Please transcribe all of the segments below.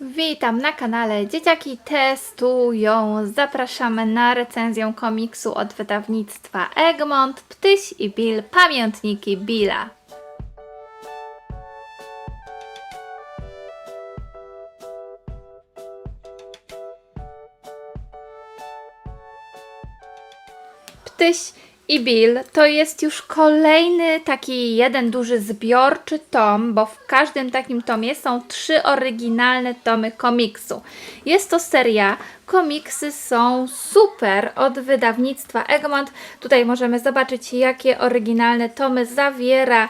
Witam na kanale Dzieciaki Testują. Zapraszamy na recenzję komiksu od wydawnictwa Egmont, Ptyś i Bill, Pamiętniki Billa. Ptyś i Bill to jest już kolejny taki jeden duży zbiorczy tom, bo w każdym takim tomie są trzy oryginalne tomy komiksu. Jest to seria, komiksy są super od wydawnictwa Egmont. Tutaj możemy zobaczyć, jakie oryginalne tomy zawiera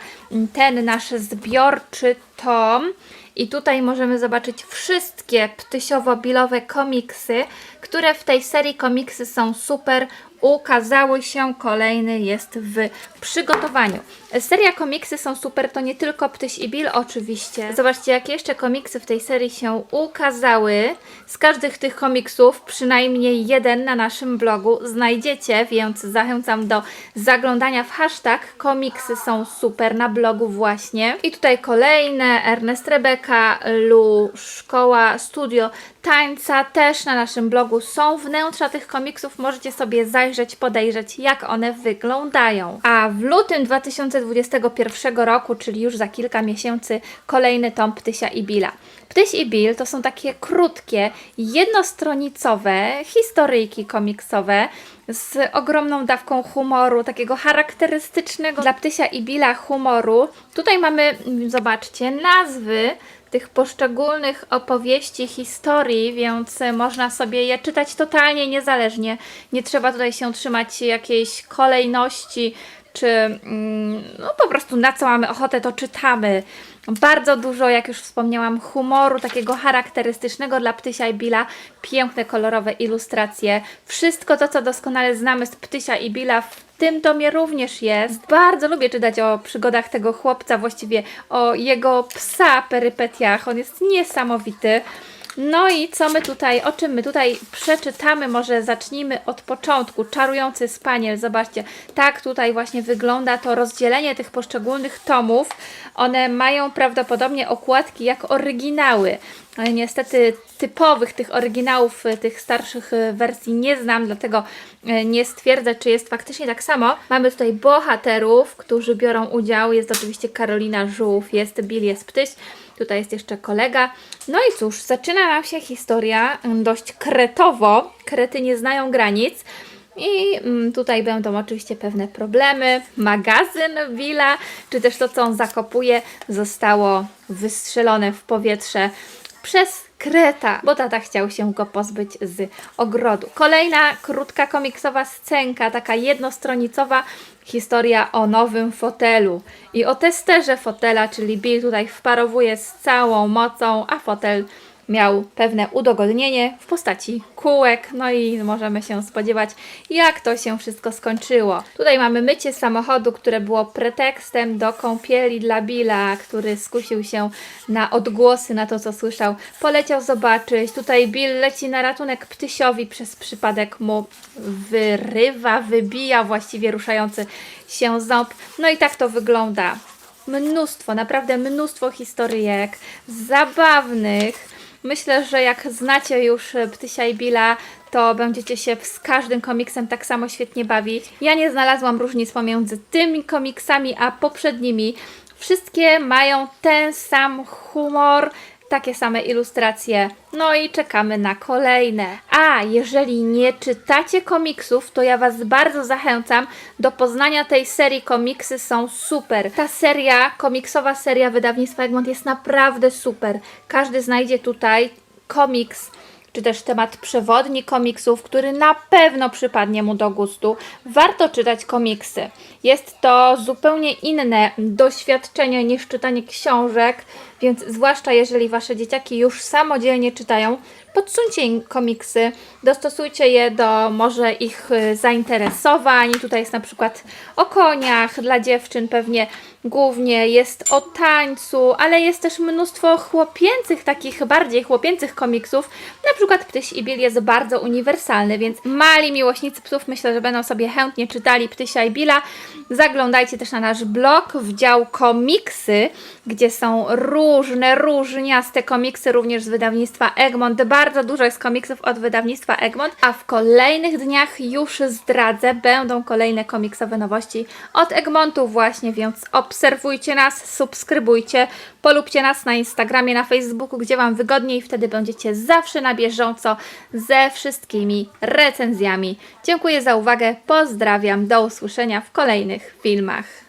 ten nasz zbiorczy tom. I tutaj możemy zobaczyć wszystkie ptysiowo-bilowe komiksy, które w tej serii komiksy są super. Ukazały się, kolejny jest w przygotowaniu. Seria komiksy są super, to nie tylko Ptyś i Bill oczywiście. Zobaczcie, jakie jeszcze komiksy w tej serii się ukazały. Z każdych tych komiksów przynajmniej jeden na naszym blogu znajdziecie, więc zachęcam do zaglądania w hashtag komiksy są super na blogu właśnie. I tutaj kolejne, Ernest Rebeka, Lu, Szkoła, Studio Tańca też na naszym blogu są wnętrza tych komiksów, możecie sobie zajrzeć, podejrzeć jak one wyglądają. A w lutym 2021 roku, czyli już za kilka miesięcy, kolejny tom Ptysia i Billa. Ptyś i Bill to są takie krótkie, jednostronicowe historyjki komiksowe z ogromną dawką humoru, takiego charakterystycznego dla Ptysia i Billa humoru. Tutaj mamy, zobaczcie, nazwy tych poszczególnych opowieści, historii, więc można sobie je czytać totalnie niezależnie. Nie trzeba tutaj się trzymać jakiejś kolejności, czy mm, no po prostu na co mamy ochotę, to czytamy. Bardzo dużo, jak już wspomniałam, humoru takiego charakterystycznego dla Ptysia i Billa, piękne, kolorowe ilustracje. Wszystko to, co doskonale znamy z Ptysia i Billa w tym tomie również jest. Bardzo lubię czytać o przygodach tego chłopca, właściwie o jego psa perypetiach. On jest niesamowity. No i co my tutaj, o czym my tutaj przeczytamy? Może zacznijmy od początku. Czarujący spaniel, zobaczcie, tak tutaj właśnie wygląda to rozdzielenie tych poszczególnych tomów. One mają prawdopodobnie okładki jak oryginały. Niestety typowych tych oryginałów, y, tych starszych y, wersji nie znam, dlatego y, nie stwierdzę, czy jest faktycznie tak samo. Mamy tutaj bohaterów, którzy biorą udział. Jest oczywiście Karolina Żółw, jest Bill, jest Ptyś. Tutaj jest jeszcze kolega. No i cóż, zaczyna nam się historia mm, dość kretowo. Krety nie znają granic. I mm, tutaj będą oczywiście pewne problemy. Magazyn Willa, czy też to, co on zakopuje, zostało wystrzelone w powietrze przez Kreta, bo tata chciał się go pozbyć z ogrodu. Kolejna krótka komiksowa scenka, taka jednostronicowa historia o nowym fotelu i o testerze fotela, czyli Bill tutaj wparowuje z całą mocą, a fotel miał pewne udogodnienie w postaci kółek, no i możemy się spodziewać, jak to się wszystko skończyło. Tutaj mamy mycie samochodu, które było pretekstem do kąpieli dla Billa, który skusił się na odgłosy, na to co słyszał. Poleciał zobaczyć. Tutaj Bill leci na ratunek ptysiowi, przez przypadek mu wyrywa, wybija właściwie ruszający się ząb. No i tak to wygląda. Mnóstwo, naprawdę mnóstwo historyjek zabawnych. Myślę, że jak znacie już e, Ptysia i Billa, to będziecie się z każdym komiksem tak samo świetnie bawić. Ja nie znalazłam różnic pomiędzy tymi komiksami a poprzednimi. Wszystkie mają ten sam humor, takie same ilustracje. No i czekamy na kolejne. A jeżeli nie czytacie komiksów, to ja Was bardzo zachęcam do poznania tej serii. Komiksy są super. Ta seria, komiksowa seria wydawnictwa Egmont jest naprawdę super. Każdy znajdzie tutaj komiks czy też temat przewodni komiksów, który na pewno przypadnie mu do gustu. Warto czytać komiksy. Jest to zupełnie inne doświadczenie niż czytanie książek, więc zwłaszcza jeżeli Wasze dzieciaki już samodzielnie czytają, podsuńcie im komiksy, dostosujcie je do może ich y, zainteresowań. Tutaj jest na przykład o koniach dla dziewczyn pewnie głównie, jest o tańcu, ale jest też mnóstwo chłopięcych, takich bardziej chłopięcych komiksów, na przykład Ptyś i Bill jest bardzo uniwersalny, więc mali miłośnicy psów myślę, że będą sobie chętnie czytali Ptysia i Billa. Zaglądajcie też na nasz blog w dział komiksy, gdzie są różne, różniaste komiksy, również z wydawnictwa Egmont. Bardzo dużo jest komiksów od wydawnictwa Egmont, a w kolejnych dniach już zdradzę, będą kolejne komiksowe nowości od Egmontu właśnie, więc obserwujcie nas, subskrybujcie, polubcie nas na Instagramie, na Facebooku, gdzie Wam wygodniej, wtedy będziecie zawsze na bieżąco ze wszystkimi recenzjami. Dziękuję za uwagę, pozdrawiam, do usłyszenia w kolejnych filmach.